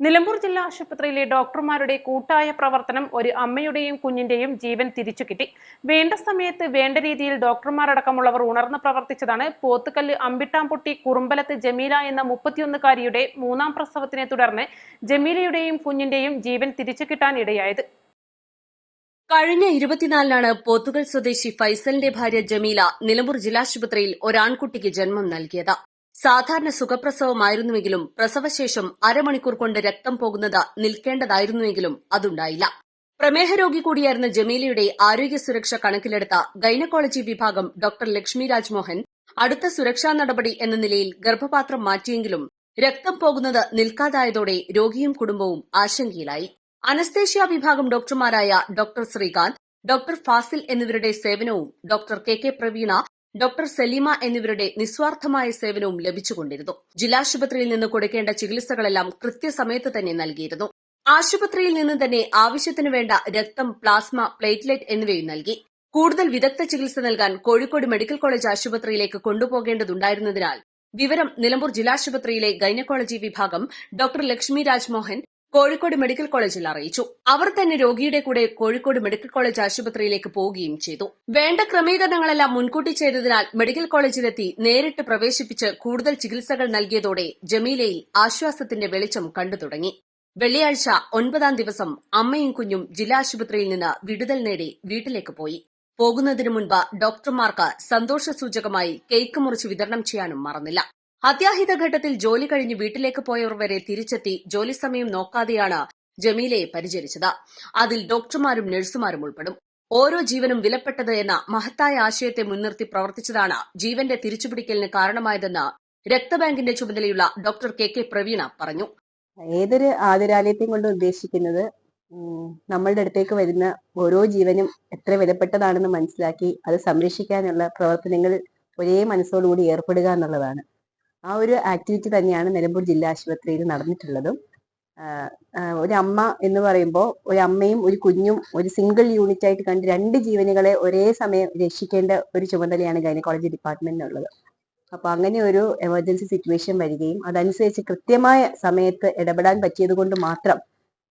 നിലമ്പൂർ ജില്ലാ ആശുപത്രിയിലെ ഡോക്ടർമാരുടെ കൂട്ടായ പ്രവർത്തനം ഒരു അമ്മയുടെയും കുഞ്ഞിന്റെയും ജീവൻ തിരിച്ചു കിട്ടി. വേണ്ട സമയത്ത് വേണ്ട രീതിയിൽ ഡോക്ടർമാരടക്കമുള്ളവർ ഉണർന്ന് പ്രവർത്തിച്ചതാണ് പോത്തുകല്ല് അമ്പിട്ടാംപൊട്ടി കുറുമ്പലത്ത് ജമീല എന്ന മുപ്പത്തിയൊന്നുകാരിയുടെ മൂന്നാം പ്രസവത്തിനെ തുടർന്ന് ജമീലയുടെയും കുഞ്ഞിന്റെയും ജീവൻ തിരിച്ചു കിട്ടാൻ ഇടയായത് കഴിഞ്ഞ ഇരുപത്തിനാലിനാണ് പോത്തുകൽ സ്വദേശി ഫൈസലിന്റെ ഭാര്യ ജമീല നിലമ്പൂർ ജില്ലാശുപത്രിയിൽ ഒരാൺകുട്ടിക്ക് ജന്മം നൽകിയത്. സാധാരണ സുഖപ്രസവമായിരുന്നുവെങ്കിലും പ്രസവശേഷം അരമണിക്കൂർ കൊണ്ട് രക്തം പോകുന്നത് നിൽക്കേണ്ടതായിരുന്നുവെങ്കിലും അതുണ്ടായില്ല. പ്രമേഹ രോഗി കൂടിയായിരുന്ന ജമീലയുടെ ആരോഗ്യ സുരക്ഷ കണക്കിലെടുത്ത ഗൈനക്കോളജി വിഭാഗം ഡോക്ടർ ലക്ഷ്മി രാജ്മോഹൻ അടുത്ത സുരക്ഷാ നടപടി എന്ന നിലയിൽ ഗർഭപാത്രം മാറ്റിയെങ്കിലും രക്തം പോകുന്നത് നിൽക്കാതായതോടെ രോഗിയും കുടുംബവും ആശങ്കയിലായി. അനസ്തേഷ്യ വിഭാഗം ഡോക്ടർമാരായ ഡോക്ടർ ശ്രീകാന്ത് ഡോക്ടർ ഫാസിൽ എന്നിവരുടെ സേവനവും doctor K K Praveena doctor Saleema എന്നിവരുടെ നിസ്വാർത്ഥമായ സേവനവും ലഭിച്ചുകൊണ്ടിരുന്നു. ജില്ലാശുപത്രിയിൽ നിന്ന് കൊടുക്കേണ്ട ചികിത്സകളെല്ലാം കൃത്യസമയത്ത് തന്നെ നൽകിയിരുന്നു. ആശുപത്രിയിൽ നിന്ന് തന്നെ ആവശ്യത്തിനു വേണ്ട രക്തം പ്ലാസ്മ പ്ലേറ്റ്ലെറ്റ് എന്നിവയും നൽകി. കൂടുതൽ വിദഗ്ധ ചികിത്സ നൽകാൻ കോഴിക്കോട് മെഡിക്കൽ കോളേജ് ആശുപത്രിയിലേക്ക് കൊണ്ടുപോകേണ്ടതുണ്ടായിരുന്നതിനാൽ വിവരം നിലമ്പൂർ ജില്ലാശുപത്രിയിലെ ഗൈനക്കോളജി വിഭാഗം ഡോക്ടർ ലക്ഷ്മി രാജ്മോഹൻ കോഴിക്കോട് മെഡിക്കൽ കോളേജിൽ അറിയിച്ചു. അവർ തന്നെ രോഗിയുടെ കൂടെ കോഴിക്കോട് മെഡിക്കൽ കോളേജ് ആശുപത്രിയിലേക്ക് പോവുകയും ചെയ്തു. വേണ്ട ക്രമീകരണങ്ങളെല്ലാം മുൻകൂട്ടി ചെയ്തതിനാൽ മെഡിക്കൽ കോളേജിലെത്തി നേരിട്ട് പ്രവേശിപ്പിച്ച് കൂടുതൽ ചികിത്സകൾ നൽകിയതോടെ ജമീലയിൽ ആശ്വാസത്തിന്റെ വെളിച്ചം കണ്ടു തുടങ്ങി. വെള്ളിയാഴ്ച ഒൻപതാം ദിവസം അമ്മയും കുഞ്ഞും ജില്ലാ ആശുപത്രിയിൽ നിന്ന് വിടുതൽ നേടി വീട്ടിലേക്ക് പോയി. പോകുന്നതിനു മുൻപ് ഡോക്ടർമാർക്ക് സന്തോഷസൂചകമായി കേക്ക് മുറിച്ച് വിതരണം ചെയ്യാനും മറന്നില്ല. അത്യാഹിത ഘട്ടത്തിൽ ജോലി കഴിഞ്ഞ് വീട്ടിലേക്ക് പോയവർ വരെ തിരിച്ചെത്തി ജോലി സമയം നോക്കാതെയാണ് ജമീലയെ പരിചരിച്ചത്. അതിൽ ഡോക്ടർമാരും നഴ്സുമാരും ഉൾപ്പെടും. ഓരോ ജീവനും വിലപ്പെട്ടത് എന്ന മഹത്തായ ആശയത്തെ മുൻനിർത്തി പ്രവർത്തിച്ചതാണ് ജീവന്റെ തിരിച്ചുപിടിക്കലിന് കാരണമായതെന്ന് രക്തബാങ്കിന്റെ ചുമതലയുള്ള ഡോക്ടർ കെ കെ പ്രവീണ പറഞ്ഞു. ഏതൊരു ആതുരാലയത്തെയും കൊണ്ട് ഉദ്ദേശിക്കുന്നത് നമ്മളുടെ അടുത്തേക്ക് വരുന്ന ഓരോ ജീവനും എത്ര വിലപ്പെട്ടതാണെന്ന് മനസ്സിലാക്കി അത് സംരക്ഷിക്കാനുള്ള പ്രവർത്തനങ്ങൾ ഒരേ മനസ്സോടുകൂടി ഏർപ്പെടുക എന്നുള്ളതാണ്. ആ ഒരു ആക്ടിവിറ്റി തന്നെയാണ് നിലമ്പൂർ ജില്ലാ ആശുപത്രിയിൽ നടന്നിട്ടുള്ളതും. ഒരു അമ്മ എന്ന് പറയുമ്പോൾ ഒരു അമ്മയും ഒരു കുഞ്ഞും ഒരു സിംഗിൾ യൂണിറ്റ് ആയിട്ട് കണ്ട് രണ്ട് ജീവനുകളെ ഒരേ സമയം രക്ഷിക്കേണ്ട ഒരു ചുമതലയാണ് ഗൈനക്കോളജി ഡിപ്പാർട്ട്മെന്റിനുള്ളത് അപ്പൊ അങ്ങനെ ഒരു എമർജൻസി സിറ്റുവേഷൻ വരികയും അതനുസരിച്ച് കൃത്യമായ സമയത്ത് ഇടപെടാൻ പറ്റിയത് കൊണ്ട് മാത്രം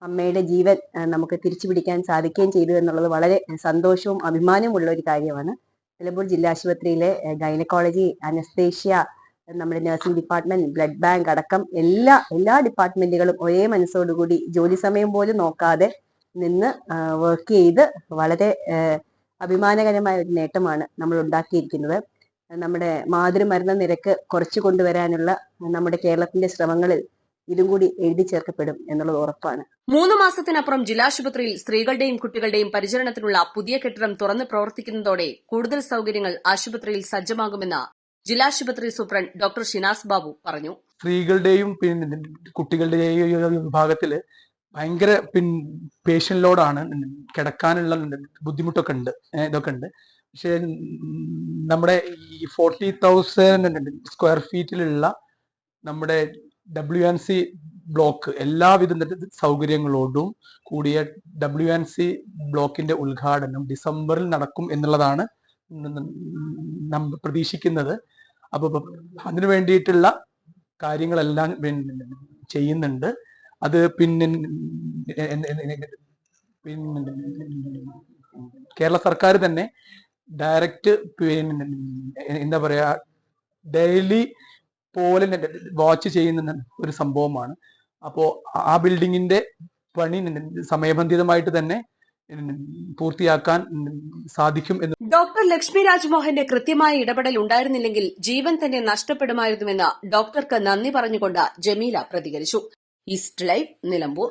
അമ്മയുടെ ജീവൻ നമുക്ക് തിരിച്ചു പിടിക്കാൻ സാധിക്കുകയും ചെയ്തു എന്നുള്ളത് വളരെ സന്തോഷവും അഭിമാനവും ഉള്ള ഒരു കാര്യമാണ്. നിലമ്പൂർ ജില്ലാ ആശുപത്രിയിലെ ഗൈനക്കോളജി അനസ്തേഷ്യ നമ്മുടെ നഴ്സിംഗ് ഡിപ്പാർട്ട്മെന്റ് ബ്ലഡ് ബാങ്ക് അടക്കം എല്ലാ എല്ലാ ഡിപ്പാർട്ട്മെന്റുകളും ഒരേ മനസ്സോടുകൂടി ജോലി സമയം പോലും നോക്കാതെ നിന്ന് വർക്ക് ചെയ്ത് വളരെ അഭിമാനകരമായ ഒരു നേട്ടമാണ് നമ്മൾ ഉണ്ടാക്കിയിരിക്കുന്നത്. നമ്മുടെ മാതൃമരണ നിരക്ക് കുറച്ചു കൊണ്ടുവരാനുള്ള നമ്മുടെ കേരളത്തിന്റെ ശ്രമങ്ങളിൽ ഇതും കൂടി എഴുതി ചേർക്കപ്പെടും എന്നുള്ളത് ഉറപ്പാണ്. മൂന്ന് മാസത്തിനപ്പുറം ജില്ലാശുപത്രിയിൽ സ്ത്രീകളുടെയും കുട്ടികളുടെയും പരിചരണത്തിനുള്ള പുതിയ കെട്ടിടം തുറന്ന് പ്രവർത്തിക്കുന്നതോടെ കൂടുതൽ സൌകര്യങ്ങൾ ആശുപത്രിയിൽ സജ്ജമാകുമെന്ന് ജില്ലാശുപത്രി സൂപ്രണ്ട് ഡോക്ടർ ഷിനാസ് ബാബു പറഞ്ഞു. സ്ത്രീകളുടെയും പിന്നെ കുട്ടികളുടെയും വിഭാഗത്തിൽ ഭയങ്കര പിൻ പേഷ്യന്റ് ലോഡാണ് കിടക്കാനുള്ള ബുദ്ധിമുട്ടൊക്കെ ഉണ്ട്. ഇതൊക്കെ ഉണ്ട്. പക്ഷെ നമ്മുടെ ഈ ഫോർട്ടി തൗസൻഡ് സ്ക്വയർ ഫീറ്റിലുള്ള നമ്മുടെ ഡബ്ല്യു എൻ സി ബ്ലോക്ക് എല്ലാവിധ സൗകര്യങ്ങളോടും കൂടിയ ഡബ്ല്യു എൻ സി ബ്ലോക്കിന്റെ ഉദ്ഘാടനം ഡിസംബറിൽ നടക്കും എന്നുള്ളതാണ് പ്രതീക്ഷിക്കുന്നത്. അപ്പൊ ഇപ്പൊ അതിനു വേണ്ടിയിട്ടുള്ള കാര്യങ്ങളെല്ലാം ചെയ്യുന്നുണ്ട്. അത് പിന്നെ പിന്നെ കേരള സർക്കാർ തന്നെ ഡയറക്റ്റ് എന്താ പറയാ ഡെയിലി പോലെ വാച്ച് ചെയ്യുന്ന ഒരു സംഭവമാണ്. അപ്പോ ആ ബിൽഡിങ്ങിന്റെ പണി സമയബന്ധിതമായിട്ട് തന്നെ പൂർത്തിയാക്കാൻ സാധിക്കും എന്ന് ഡോക്ടർ ലക്ഷ്മി രാജ്മോഹന്റെ കൃത്യമായ ഇടപെടൽ ഉണ്ടായിരുന്നില്ലെങ്കിൽ ജീവൻ തന്നെ നഷ്ടപ്പെടുമായിരുന്നുവെന്ന് ഡോക്ടർക്ക് നന്ദി പറഞ്ഞുകൊണ്ട് ജമീല പ്രതികരിച്ചു. East live Nilambur.